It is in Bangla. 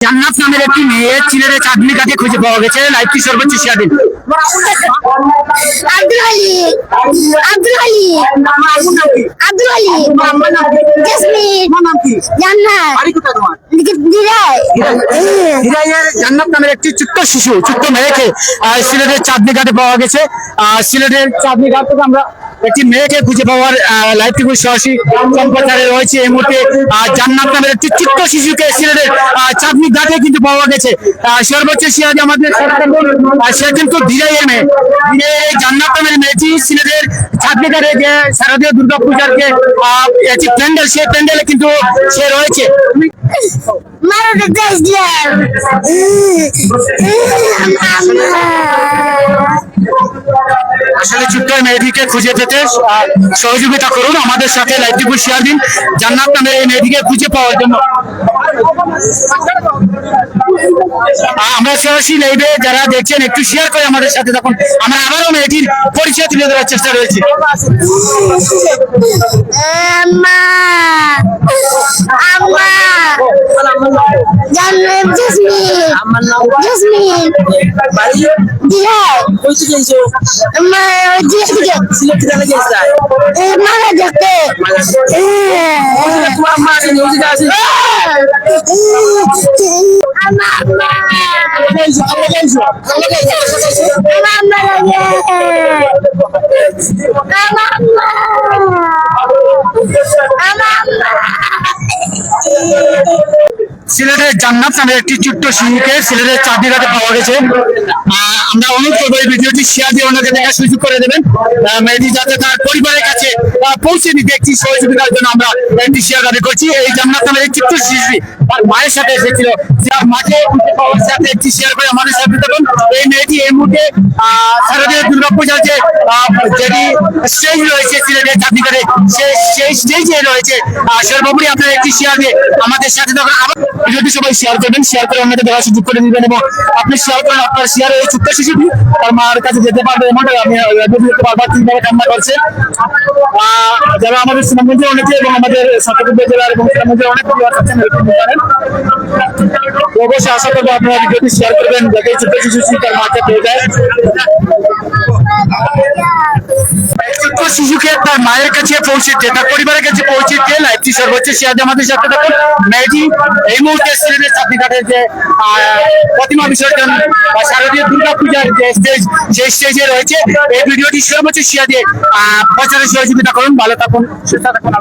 জান্নাত নামের একটি মেয়ে চিলের চাঁদনি কাকে খুঁজে পাওয়া গেছে লাইভটি সর্বোচ্চ শেয়ার দিন? আব্দুল আলী আব্দুল আলী আব্দুল আলী জান্নাত। দিরাই। হিরাইয়ের জান্নাত নামের একটি ছোট্ট শিশু ছোট্ট মেয়েকে সিলেটের চাঁদনি ঘাটে পাওয়া গেছে। আহ, সিলেটের চাঁদনি ঘাট থেকে আমরা একটি মেয়েকে খুঁজে পাওয়ার লাইভ সরাসরি সম্প্রচারে রয়েছে এই মুহূর্তে। জান্নাত নামের একটি ছোট্ট শিশুকে সিলেটের চাঁদনি ঘাটে কিন্তু পাওয়া গেছে। সর্বোচ্চ সিরাজ আমাদের সে কিন্তু ধীরাইয়ের মেয়ে। জান্নাত নামের মেয়েটি সিলেটের চাঁদনি ঘাটে যে শারদীয় দুর্গা পূজার একটি প্যান্ডেল, সেই প্যান্ডেলে কিন্তু সে রয়েছে। মারো দেশ দিলাম আসলে ছোট্ট মেয়েটিকে খুঁজে পেতে সহযোগিতা করুন, আমাদের সাথে লাইভ শেয়ার দিন। জান্নাত নামের এই মেয়েটিকে খুঁজে পাওয়ার জন্য। আমরা সরাসরি লাইভে যারা দেখছেন, একটু শেয়ার করে আমাদের সাথে থাকুন। আমরা আবারও মেয়েটির পরিচয় তুলে ধরার চেষ্টা রয়েছে। জান্নাত জসমিন জসমিন দিরাই আম্মা দিরাই দিকে এ মারা দেখতে আম্মা আম্মা আম্মা আম্মা আম্মা সিলেটের জান্নাত নামের একটি ছোট্ট শিশুকে সিলেটের চাঁদনিঘাটে পাওয়া গেছে। আমরা অনুরোধ করব এই ভিডিওটি শেয়ার দিয়ে অন্যকে দেখার সুযোগ করে দেবেন। মেয়েটি যাতে তার পরিবারের কাছে পৌঁছে দিতে একটি সহযোগিতার জন্য আমরা একটি শেয়ার দাবি করছি। এই জান্নাত নামের এই ছোট্ট শিশুটি তার মায়ের সাথে এসেছিল। যার মাকে পাওয়ার সাথে একটি শেয়ার করে আমাদের সাথে এই মেয়েটি এই মুহূর্তে আহ, শারদীয় দুর্গাপূজার যে যেটি স্টেজ রয়েছে, সিলেটের চাঁদনিঘাটে সেই সেই স্টেজে রয়েছে। সর্বোপরি আপনারা একটি শেয়ার আমাদের সাথে থাকুন। আবার ভিডিওটি সবাই শেয়ার করবেন শেয়ার করে অন্যকে দেখার সুযোগ করে দিবেন এবং আপনি শেয়ার করেন আপনার শেয়ার এই ছোট্ট শিশুটি তার মার কাছে যেতে পারবে এমনটা আমি তিনভাবে কামনা করছে যারা আমাদের সুনামগঞ্জে অনেকে এবং আমাদের সুনামগঞ্জের অনেক পরিবার আছেন অবশ্যই আশা করব আপনারা ভিডিওটি শেয়ার করবেন যাতে ছোট্ট শিশুটি তার মাকে পেয়ে যায় শিশুকে তার মায়ের কাছে পৌঁছে পৌঁছেছে তার পরিবারের কাছে পৌঁছেছে লাইভটি সর্বোচ্চ শেয়ার দিয়ে আমাদের সাথে থাকুন। মেয়েটি এই মুহূর্তে সিলেটের কাটে যে প্রতিমা বিসর্জন বা শারদীয় দুর্গা পূজার যে স্টেজ সেই স্টেজে রয়েছে এই ভিডিওটি সর্বোচ্চ শেয়ার দিয়ে আহ, প্রচারের সহযোগিতা করুন। ভালো থাকুন সুস্থ থাকুন।